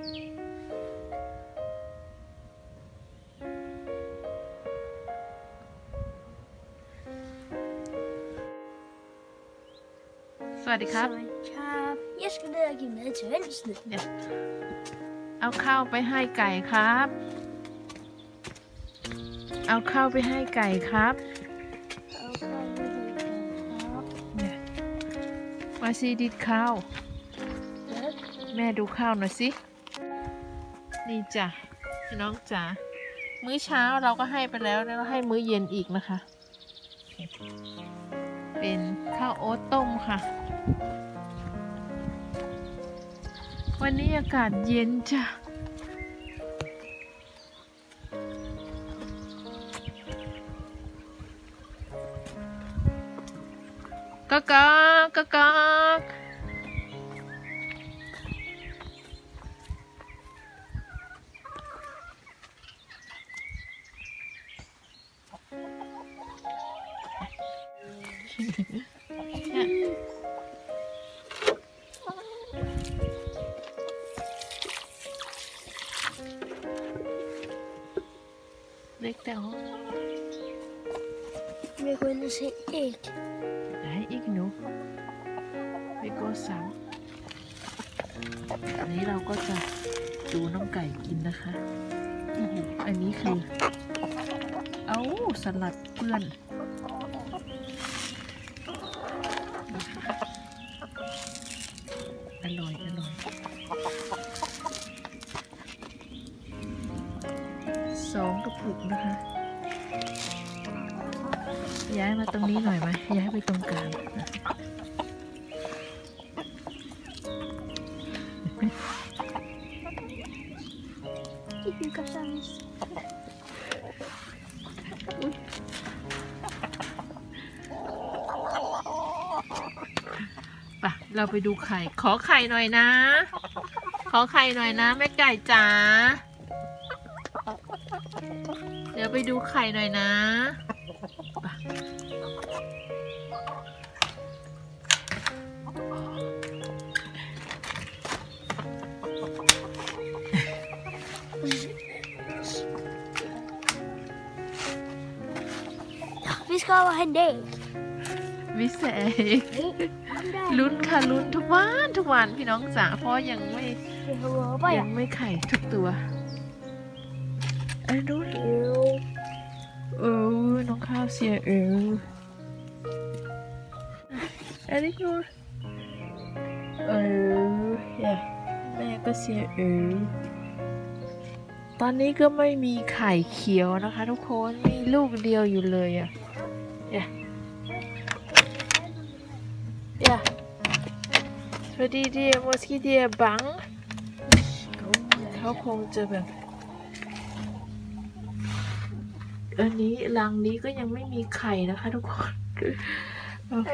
สวัสดีครับครับ jag skulle lägga mig till vänster. เอาข้าวไปให้ไก่ครับ เอาข้าวไปให้ไก่ครับเนี่ยมาซีดิดข้าว แม่ดูข้าวหน่อยสิ นี่จ้ะพี่น้องจ๋ามื้อเช้าเราก็ให้ไปแล้วแล้วให้มื้อเย็นอีกนะคะ เป็นข้าวโอ๊ตต้มค่ะ วันนี้อากาศเย็นจ้ะกะกอกกะก อกเล็กแต่ห้อง Vi går in och ser ägg. ไหนอีกหนูไปโกสังอันนี้เราก็จะดูน้องไก่กินนะคะโอ้โหอันนี้คือ เอาสลัดเปื้อน องกนะคะ ย้ายมาตรงนี้หน่อยไหมย้ายไปตรงกลางนะเราไปดูไข่ ขอไข่หน่อยนะ ขอไข่หน่อยนะ แม่ไก่จ๋า ไปดูไข่หน่อยนะไป Vi ska ha en dejt. วิเศษ ลุ้นค่ะลุ้นทุกวันทุกวันพี่น้องจ๋าเพราะยังไม่ Vi får hoppa ยั ja. งไม่ไข่ทุกตัว อันนู้นเออน้องข้าวเสียเอออันนี้คือเอออย่าแม่ก็เสียเออตอนนี้ก็ไม่มีไข่เขียวนะคะ ทุกคนมีลูกเดียวอยู่เลยอะอย่าอย่าสวัสดีเดียมอสกี้เดียบังเขาคงจะแบบ อันนี้รังนี้ก็ยังไม่มีไข่นะคะทุกคนโอเค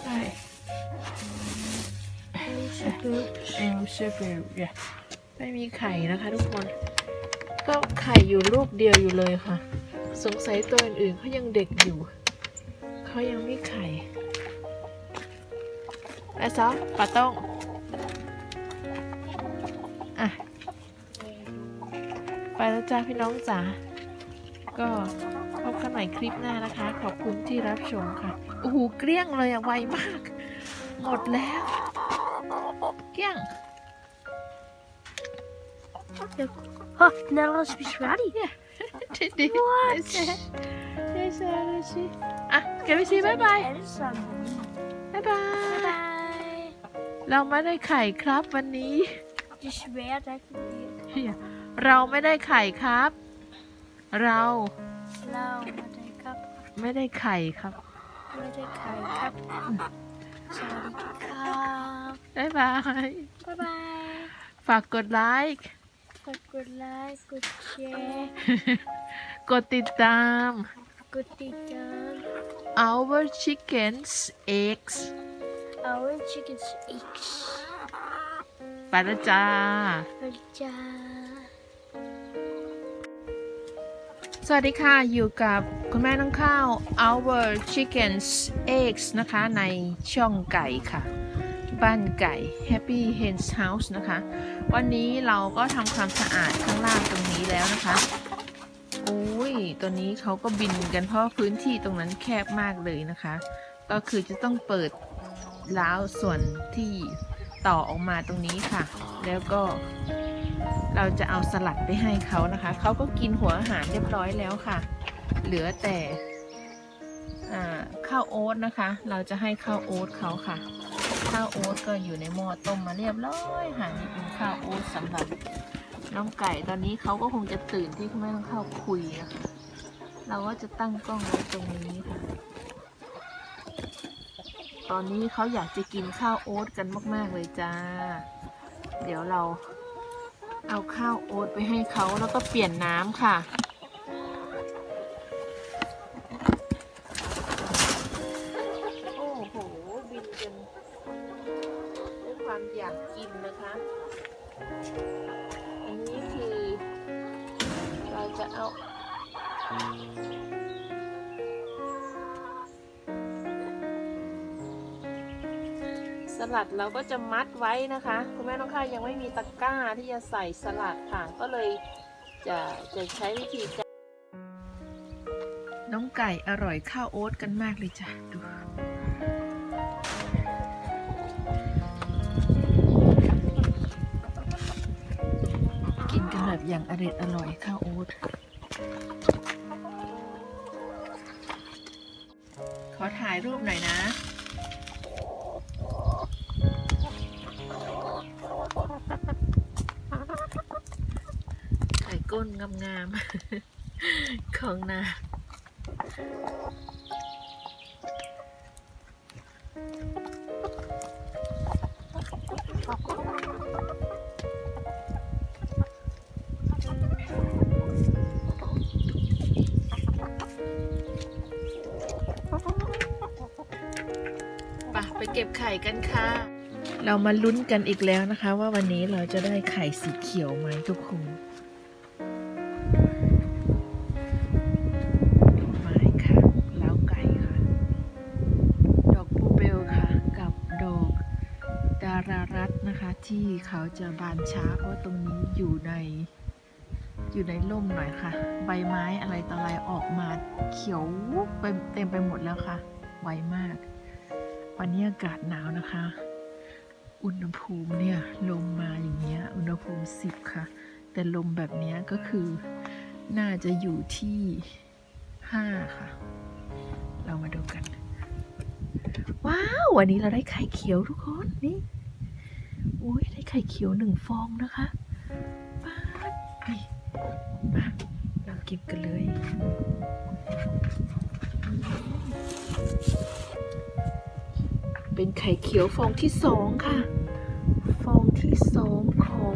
ใช่ เอลเชเบลเนี่ยไม่มีไข่นะคะทุกคน ก็ไข่อยู่ลูกเดียวอยู่เลยค่ะ สงสัยตัวอื่นๆเขายังเด็กอยู่เขายังไม่ไข่ไอ้ซอปลาต้องอะไปแล้วจ้าพี่น้องจ๋า ก็พบกันใหม่คลิปหน้านะคะ ขอบคุณที่รับชมค่ะโอ้โหเกลี้ยงเลยอะไวมาก หมดแล้ว เกลี้ยง Ha, när är vi färdiga? ดีดีไม่ใช่ไม่ใช่ไม่ใช่อะแกไปซีบายบาย Ensam. บายบาย Bye. เราไม่ได้ไข่ครับ วันนี้ Dessvärre tack för det. เราไม่ได้ไข่ครับเรา Laura, det kapp. ไม่ได้ไข่ครับ Med det kaj kapp. Så är det kapp. บายบาย Bye bye. ฝากกดไลค์ Tack och like och share. กดติดตาม Och titta. our chickens eggs Our chickens X. ไปแล้วจ้า Följa. สวัสดีค่ะ อยู่กับคุณแม่น้องข้าว our chickens eggs นะคะ ในช่องไก่ค่ะ บ้านไก่ Happy Hens House นะคะ วันนี้เราก็ทำความสะอาดข้างล่างตรงนี้แล้วนะคะอุ้ยตัวนี้เขาก็บินกันเพราะพื้นที่ตรงนั้นแคบมากเลยนะคะ ก็คือจะต้องเปิดล้าวส่วนที่ต่อออกมาตรงนี้ค่ะ แล้วก็ เราจะเอาสลัดไปให้เขานะคะ เขาก็กินหัวอาหารเรียบร้อยแล้วค่ะ เหลือแต่ข้าวโอ๊ตนะคะ เราจะให้ข้าวโอ๊ตเขาค่ะ ข้าวโอ๊ตก็อยู่ในหม้อต้มมาเรียบร้อยค่ะนี่เป็นข้าวโอ๊ตสำหรับน้องไก่ตอนนี้เขาก็คงจะตื่นที่ไม่ต้องเข้าคุยนะคะเราก็จะตั้งกล้องไว้ตรงนี้ค่ะ ตอนนี้เขาอยากจะกินข้าวโอ๊ตกันมาก ๆ เลยจ้า เดี๋ยวเรา เอาข้าวโอ๊ตไปให้เขาแล้วก็เปลี่ยนน้ำค่ะ โอ้โห บินกันด้วยความอยากกินนะคะ อันนี้คือเราจะเอา ลัดเราก็จะมัดไว้นะคะ คุณแม่น้องข้ายังไม่มีตะกร้าที่จะใส่สลัดค่ะ ก็เลยจะจะใช้วิธีการน้องไก่อร่อยข้าวโอ๊ตกันมากเลยจ้ะดูกินกันแบบอย่างอร่อยอร่อยข้าวโอ๊ตขอถ่ายรูปหน่อยนะ ก้นงามๆ ของนาไปเก็บไข่กันค่ะ เรามาลุ้นกันอีกแล้วนะคะ ว่าวันนี้เราจะได้ไข่สีเขียวไหมทุกคน รารัตนะคะ ที่เขาจะบานช้าเพราะตรงนี้อยู่ในอยู่ในร่มหน่อยค่ะ ใบไม้อะไรต่ออะไรออกมาเขียวไปเต็มไปหมดแล้วค่ะ ไวมาก วันนี้อากาศหนาวนะคะ อุณหภูมิเนี่ยลมมาอย่างเงี้ยอุณหภูมิสิบค่ะ แต่ลมแบบเนี้ยก็คือน่าจะอยู่ที่ห้าค่ะ เรามาดูกัน ว้าว วันนี้เราได้ไข่เขียวทุกคนนี่ อุ้ยได้ไข่เขียวหนึ่งฟองนะคะป้าดนี่มาเราเก็บกันเลยเป็นไข่เขียวฟองที่สองค่ะ ฟองที่สองของ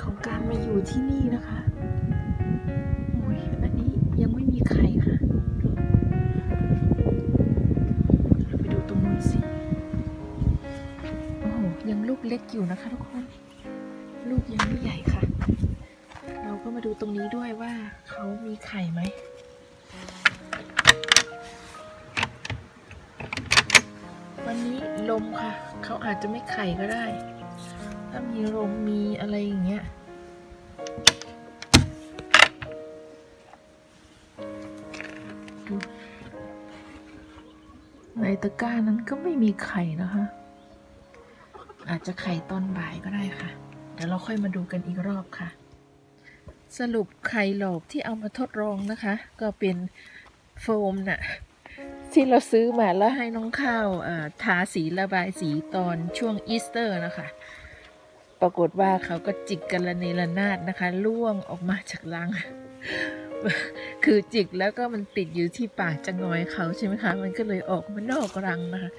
ของการมาอยู่ที่นี่นะคะ โอ้ยอันนี้ยังไม่มีไข่ค่ะ เล็กอยู่นะคะทุกคน ลูกยังไม่ใหญ่ค่ะ เราก็มาดูตรงนี้ด้วยว่าเขามีไข่ไหมวันนี้ลมค่ะ เขาอาจจะไม่ไข่ก็ได้ ถ้ามีลมมีอะไรอย่างเงี้ยในตะกร้านั้นก็ไม่มีไข่นะคะ อาจจะไข่ตอนบ่ายก็ได้ค่ะ เดี๋ยวเราค่อยมาดูกันอีกรอบค่ะ สรุปไข่หลอกที่เอามาทดลองนะคะ ก็เป็นโฟมน่ะที่เราซื้อมาแล้วให้น้องข้าวทาสีระบายสีตอนช่วงอีสเตอร์นะคะ ปรากฏว่าเขาก็จิกกันละเนระนาดนะคะล่วงออกมาจากรัง คือจิกแล้วก็มันติดอยู่ที่ปากจะงอยเขาใช่ไหมคะ มันก็เลยออกมานอกรังนะคะ